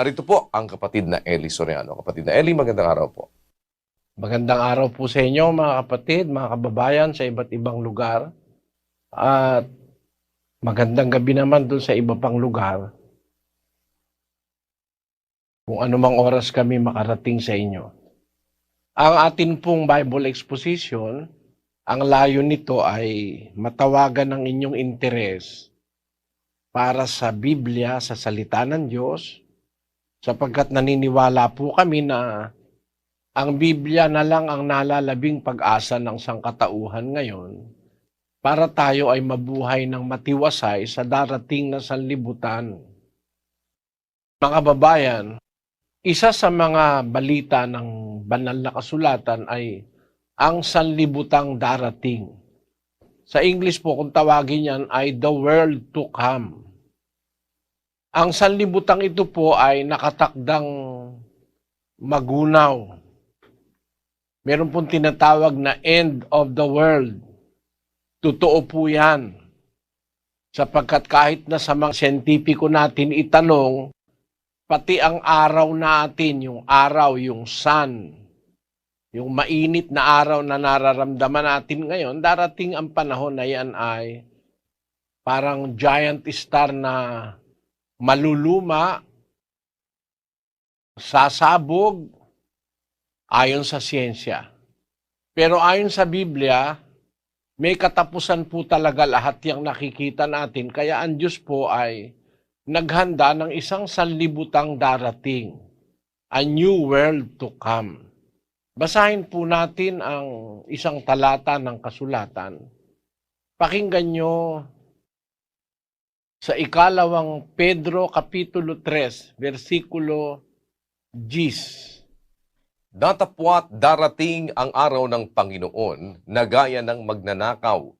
Narito po ang kapatid na Eli Soriano. Kapatid na Eli, magandang araw po. Magandang araw po sa inyo mga kapatid, mga kababayan sa iba't ibang lugar. At magandang gabi naman doon sa iba pang lugar. Kung anumang oras kami makarating sa inyo. Ang atin pong Bible exposition, ang layo nito ay matawagan ng inyong interes para sa Biblia, sa salita ng Diyos, sapagkat naniniwala po kami na ang Biblia na lang ang nalalabing pag-asa ng sangkatauhan ngayon para tayo ay mabuhay ng matiwasay sa darating na sanlibutan. Mga kababayan, isa sa mga balita ng banal na kasulatan ay ang sanlibutang darating. Sa English po, kung tawagin yan, ay the world to come. Ang sanlibutang ito po ay nakatakdang magunaw. Meron pong tinatawag na end of the world. Totoo po yan. Sapagkat kahit na sa mga siyentipiko natin itanong, pati ang araw natin, yung araw, yung sun, yung mainit na araw na nararamdaman natin ngayon, darating ang panahon na yan ay parang giant star na maluluma, sasabog, ayon sa siyensya. Pero ayon sa Biblia, may katapusan po talaga lahat yung nakikita natin. Kaya ang Diyos po ay naghanda ng isang sanlibutang darating. A new world to come. Basahin po natin ang isang talata ng kasulatan. Pakinggan nyo sa ikalawang Pedro Kapitulo 3, versikulo 10. Datapwat darating ang araw ng Panginoon na gaya ng magnanakaw,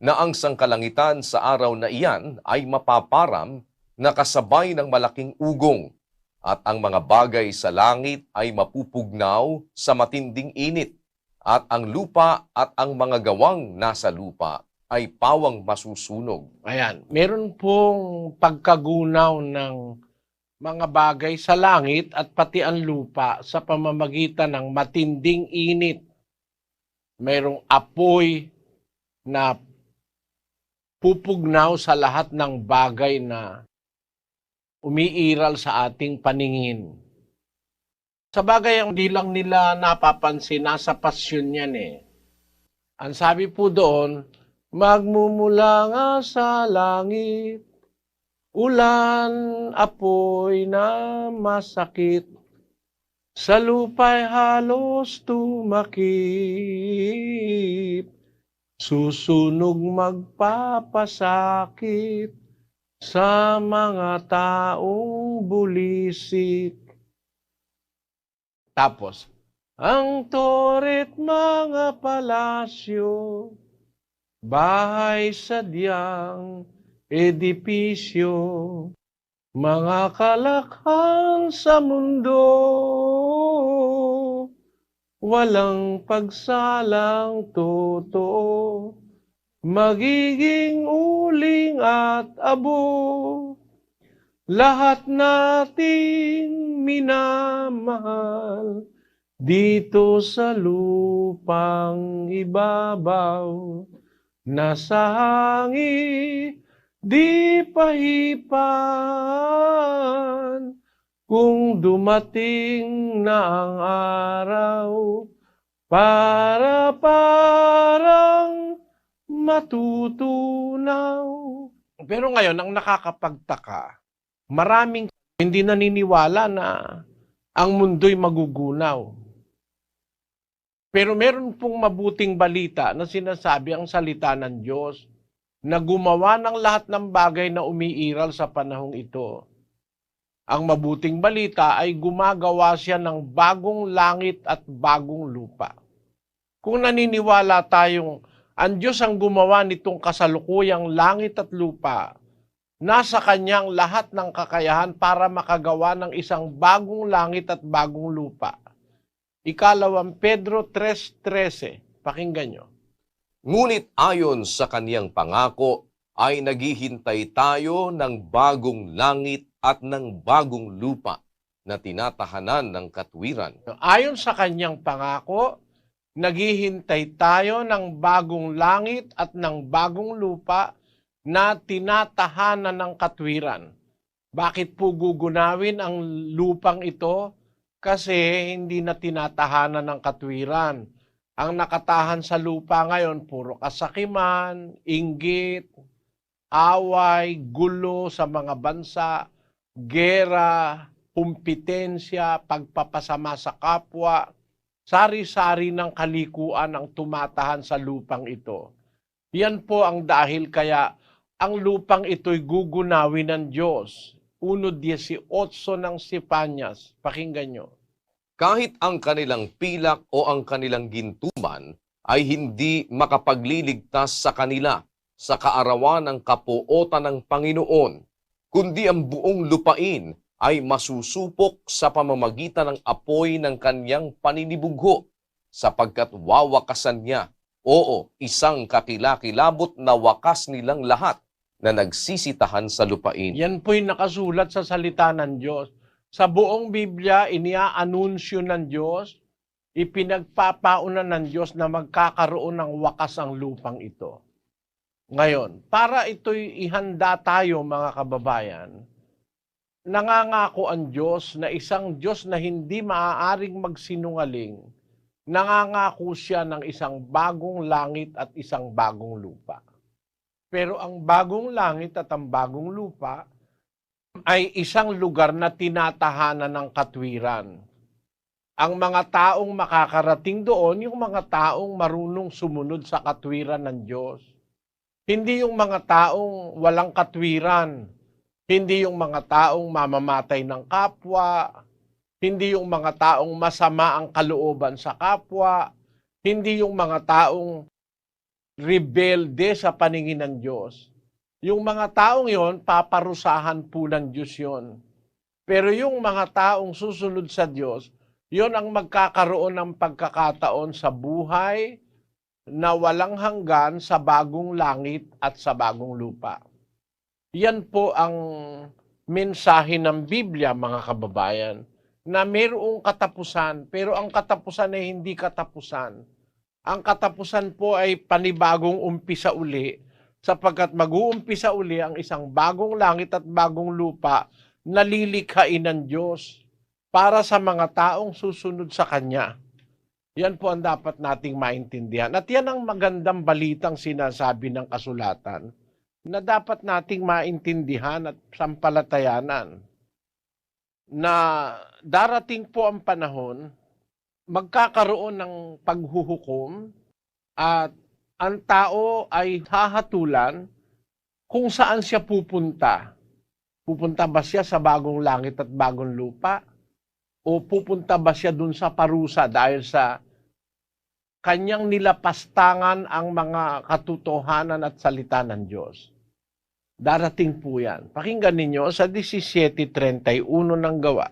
na ang sangkalangitan sa araw na iyan ay mapaparam na kasabay ng malaking ugong, at ang mga bagay sa langit ay mapupugnaw sa matinding init, at ang lupa at ang mga gawang nasa lupa ay pawang masusunog. Ayan, meron pong pagkagunaw ng mga bagay sa langit at pati ang lupa sa pamamagitan ng matinding init. Mayroong apoy na pupugnaw sa lahat ng bagay na umiiral sa ating paningin. Sa bagay ang di lang nila napapansin, nasa pasyon yan eh. Ang sabi po doon, magmumula nga sa langit, ulan, apoy na masakit, sa lupa'y halos tumakip, susunog magpapasakit sa mga taong bulisik. Tapos, ang toret mga palasyo, bahay sadyang edipisyo, mga kalakhan sa mundo, walang pagsalang totoo, magiging uling at abo, lahat nating minamahal dito sa lupang ibabaw. Nasa hangi, di pahipan, kung dumating na ang araw, para parang matutunaw. Pero ngayon, ang nakakapagtaka, maraming hindi naniniwala na ang mundo'y magugunaw. Pero meron pong mabuting balita na sinasabi ang salita ng Diyos na gumawa ng lahat ng bagay na umiiral sa panahong ito. Ang mabuting balita ay gumagawa siya ng bagong langit at bagong lupa. Kung naniniwala tayong ang Diyos ang gumawa nitong kasalukuyang langit at lupa, nasa kanyang lahat ng kakayahan para makagawa ng isang bagong langit at bagong lupa. Ikalawang Pedro 3.13. Pakinggan nyo. Ngunit ayon sa kaniyang pangako ay naghihintay tayo ng bagong langit at ng bagong lupa na tinatahanan ng katwiran. Ayon sa kanyang pangako, naghihintay tayo ng bagong langit at ng bagong lupa na tinatahanan ng katwiran. Bakit po gugunawin ang lupang ito? Kasi hindi na tinatahanan ng katwiran. Ang nakatahan sa lupa ngayon, puro kasakiman, inggit, away, gulo sa mga bansa, gera, kumpetensya, pagpapasama sa kapwa, sari-sari ng kalikuan ang tumatahan sa lupang ito. Yan po ang dahil kaya ang lupang ito'y gugunawin ng Diyos. 1.18 ng Sipanyas. Pakinggan nyo. Kahit ang kanilang pilak o ang kanilang gintuman ay hindi makapagliligtas sa kanila sa kaarawan ng kapuotan ng Panginoon, kundi ang buong lupain ay masusupok sa pamamagitan ng apoy ng kanyang paninibugho sapagkat wawakasan niya. Oo, isang kakilakilabot na wakas nilang lahat na nagsisitahan sa lupain. Yan po'y nakasulat sa salita ng Diyos. Sa buong Biblia, iniaanunsyo ng Diyos, ipinagpapauna ng Diyos na magkakaroon ng wakas ang lupang ito. Ngayon, para ito'y ihanda tayo mga kababayan, nangangako ang Diyos na isang Diyos na hindi maaaring magsinungaling, nangangako siya ng isang bagong langit at isang bagong lupa. Pero ang bagong langit at ang bagong lupa ay isang lugar na tinatahanan ng katwiran. Ang mga taong makakarating doon, yung mga taong marunong sumunod sa katwiran ng Diyos. Hindi yung mga taong walang katwiran. Hindi yung mga taong mamamatay ng kapwa. Hindi yung mga taong masama ang kalooban sa kapwa. Hindi yung mga taong rebelde sa paningin ng Diyos. Yung mga taong yon, paparusahan po ng Diyos yon. Pero yung mga taong susunod sa Diyos, yon ang magkakaroon ng pagkakataon sa buhay na walang hanggan sa bagong langit at sa bagong lupa. Yan po ang mensahe ng Biblia, mga kababayan, na mayroong katapusan, pero ang katapusan ay hindi katapusan ang katapusan po ay panibagong umpisa uli sapagkat mag-uumpisa uli ang isang bagong langit at bagong lupa na lilikhain ng Diyos para sa mga taong susunod sa Kanya. Yan po ang dapat nating maintindihan. At yan ang magandang balitang sinasabi ng kasulatan na dapat nating maintindihan at sampalatayanan na darating po ang panahon magkakaroon ng paghuhukom at ang tao ay hahatulan kung saan siya pupunta. Pupunta ba siya sa bagong langit at bagong lupa? O pupunta ba siya dun sa parusa dahil sa kanyang nilapastangan ang mga katotohanan at salita ng Diyos? Darating po yan. Pakinggan ninyo sa 17.31 ng gawa.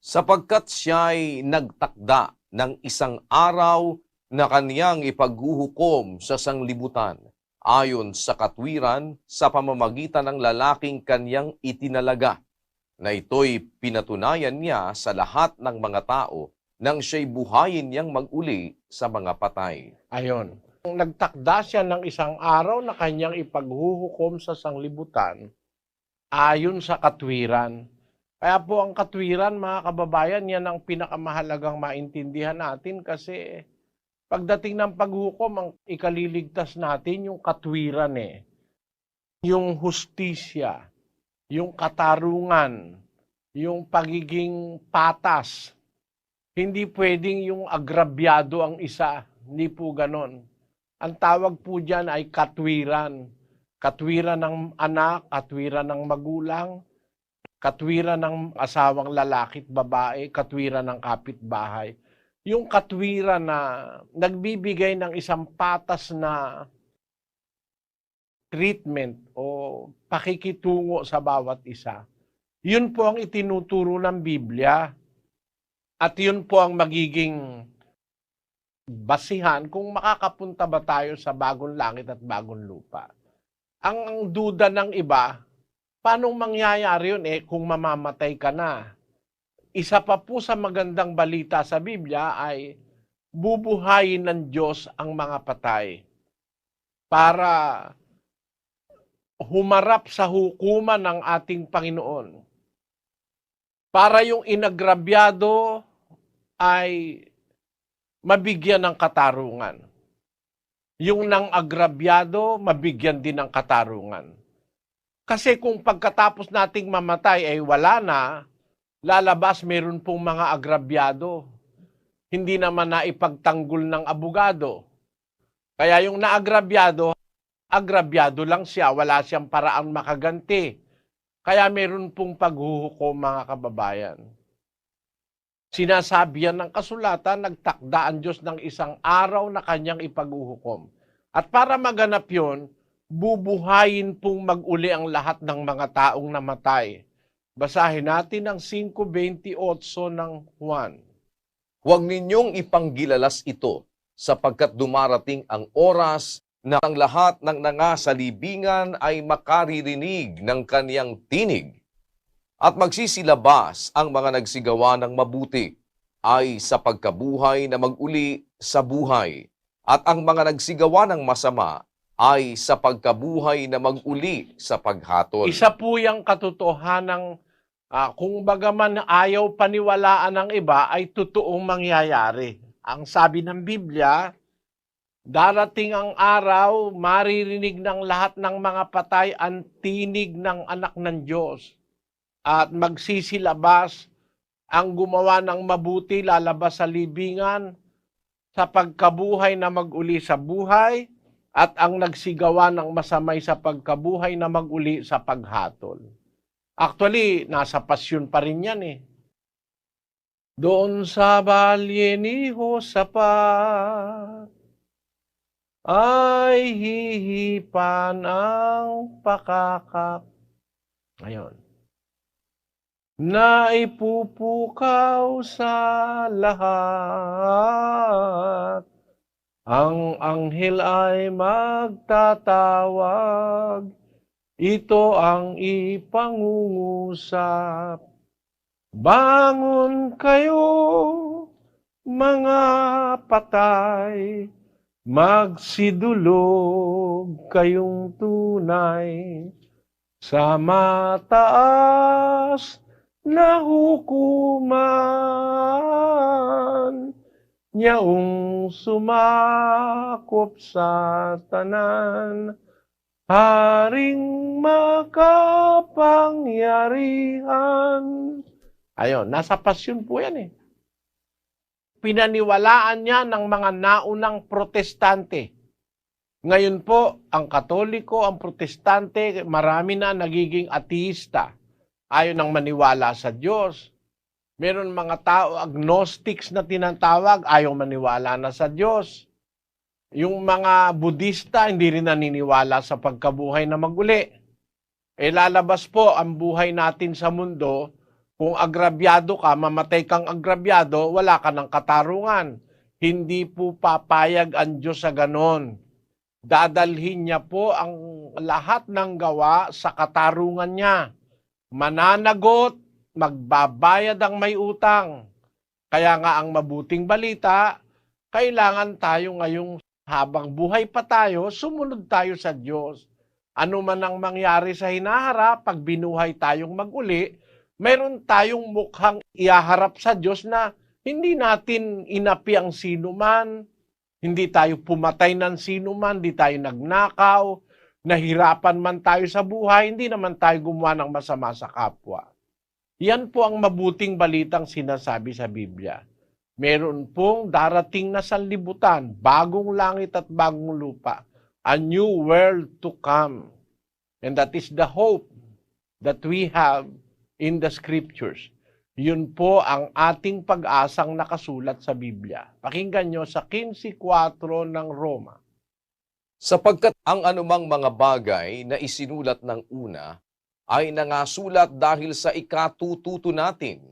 Sapagkat siya'y nagtakda ng isang araw na kaniyang ipaghuhukom sa sanglibutan ayon sa katwiran sa pamamagitan ng lalaking kaniyang itinalaga na ito'y pinatunayan niya sa lahat ng mga tao nang siya'y buhayin niyang maguli sa mga patay. Ayon. Nagtakda siya ng isang araw na kanyang ipaghuhukom sa sanglibutan ayon sa katwiran kaya po ang katwiran, mga kababayan, yan ang pinakamahalagang maintindihan natin kasi pagdating ng paghukom, ang ikaliligtas natin yung katwiran eh. Yung hustisya, yung katarungan, yung pagiging patas. Hindi pwedeng yung agrabyado ang isa. Hindi po ganon. Ang tawag po dyan ay katwiran. Katwiran ng anak, katwiran ng magulang, katwiran ng asawang lalaki at babae, katwiran ng kapitbahay. Yung katwiran na nagbibigay ng isang patas na treatment o pakikitungo sa bawat isa. Yun po ang itinuturo ng Biblia. At yun po ang magiging basihan kung makakapunta ba tayo sa bagong langit at bagong lupa. Ang duda ng iba, paano mangyayari yun eh kung mamamatay ka na? isa pa po sa magandang balita sa Biblia ay bubuhayin ng Diyos ang mga patay para humarap sa hukuman ng ating Panginoon. Para yung inagrabyado ay mabigyan ng katarungan. Yung nang agrabyado, mabigyan din ng katarungan. Kasi kung pagkatapos nating mamatay ay wala na, lalabas meron pong mga agrabyado. Hindi naman na ipagtanggol ng abogado. Kaya yung naagrabyado, agrabyado lang siya, wala siyang paraan makaganti. Kaya meron pong paghuhukom mga kababayan. Sinasabi yan ng kasulatan, nagtakda ang Diyos ng isang araw na kanyang ipaghuhukom. At para maganap yon, bubuhayin pong maguli ang lahat ng mga taong namatay. Basahin natin ang 5.28 ng Juan. Huwag ninyong ipanggilalas ito sapagkat dumarating ang oras na ang lahat ng nangasalibingan ay makaririnig ng kaniyang tinig at magsisilabas ang mga nagsigawa ng mabuti ay sa pagkabuhay na maguli sa buhay at ang mga nagsigawa ng masama ay sa pagkabuhay na maguli sa paghatol. Isa po yung katotohanan ng kung bagaman ayaw paniwalaan ng iba ay totoong mangyayari. Ang sabi ng Biblia, darating ang araw, maririnig ng lahat ng mga patay ang tinig ng anak ng Diyos. At magsisilabas ang gumawa ng mabuti, lalabas sa libingan, sa pagkabuhay na maguli sa buhay, at ang nagsigawa ng masamay sa pagkabuhay na maguli sa paghatol. Actually, nasa pasyon pa rin yan eh. Doon sa balye ni Hosapat ay hihipan ang pakakak. Ngayon. Na ipupukaw sa lahat. Ang anghel ay magtatawag. Ito ang ipangungusap. Bangon kayo, mga patay, magsidulog kayong tunay sa mataas na hukuman. Nyaong sumakop sa tanan, Haring makapangyarihan. Ayun, nasa pasyon po yan eh. Pinaniwalaan niya ng mga naunang protestante. Ngayon po, ang katoliko, ang protestante, marami na nagiging ateista. Ayaw nang maniwala sa Diyos. Meron mga tao, agnostics na tinatawag, ayaw maniwala na sa Diyos. Yung mga Budista, hindi rin naniniwala sa pagkabuhay na maguli. E lalabas po ang buhay natin sa mundo, kung agrabyado ka, mamatay kang agrabyado, wala ka ng katarungan. Hindi po papayag ang Diyos sa ganon. Dadalhin niya po ang lahat ng gawa sa katarungan niya. Mananagot, magbabayad ang may utang. Kaya nga ang mabuting balita, kailangan tayo ngayong habang buhay pa tayo, sumunod tayo sa Diyos. Ano man ang mangyari sa hinaharap, pag binuhay tayong maguli, mayroon tayong mukhang iaharap sa Diyos na hindi natin inapi ang sino man, hindi tayo pumatay ng sino man, hindi tayo nagnakaw, nahirapan man tayo sa buhay, hindi naman tayo gumawa ng masama sa kapwa. Yan po ang mabuting balitang sinasabi sa Biblia meron pong darating na sanlibutan, bagong langit at bagong lupa, a new world to come. And that is the hope that we have in the scriptures. Yun po ang ating pag-asang nakasulat sa Biblia. Pakinggan nyo sa 15.4 ng Roma. Sapagkat ang anumang mga bagay na isinulat ng una ay nangasulat dahil sa ikatututo natin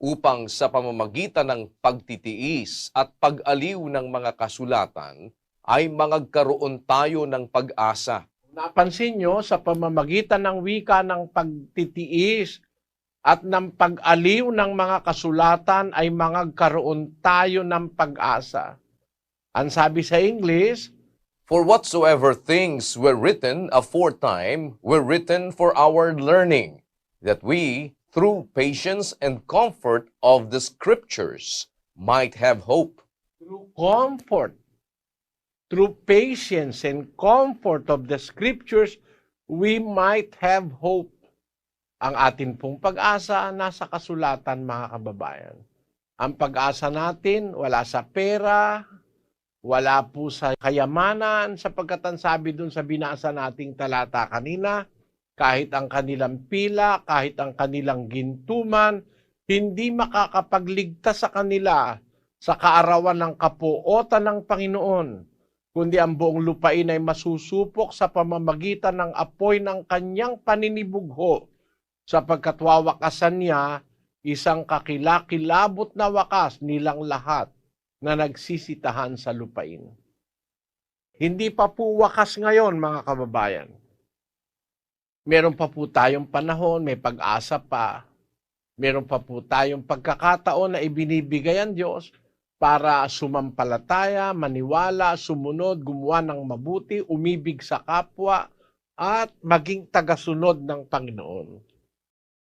upang sa pamamagitan ng pagtitiis at pag-aliw ng mga kasulatan ay mangagkaroon tayo ng pag-asa. Napansin nyo, sa pamamagitan ng wika ng pagtitiis at ng pag-aliw ng mga kasulatan ay mangagkaroon tayo ng pag-asa. Ang sabi sa English, For whatsoever things were written aforetime were written for our learning, that we, through patience and comfort of the Scriptures, might have hope. through comfort, through patience and comfort of the scriptures, we might have hope. Ang atin pong pag-asa nasa kasulatan, mga kababayan. Ang pag-asa natin wala sa pera, wala po sa kayamanan, sapagkat ang sabi dun sa binasa nating talata kanina, kahit ang kanilang pila, kahit ang kanilang gintuman, hindi makakapagligtas sa kanila sa kaarawan ng kapuotan ng Panginoon, kundi ang buong lupain ay masusupok sa pamamagitan ng apoy ng kanyang paninibugho, sapagkat wawakasan niya isang kakilakilabot na wakas nilang lahat na nagsisitahan sa lupain. Hindi pa po wakas ngayon, mga kababayan. Meron pa po tayong panahon, may pag-asa pa. Meron pa po tayong pagkakataon na ibinibigay ang Diyos para sumampalataya, maniwala, sumunod, gumawa ng mabuti, umibig sa kapwa, at maging tagasunod ng Panginoon.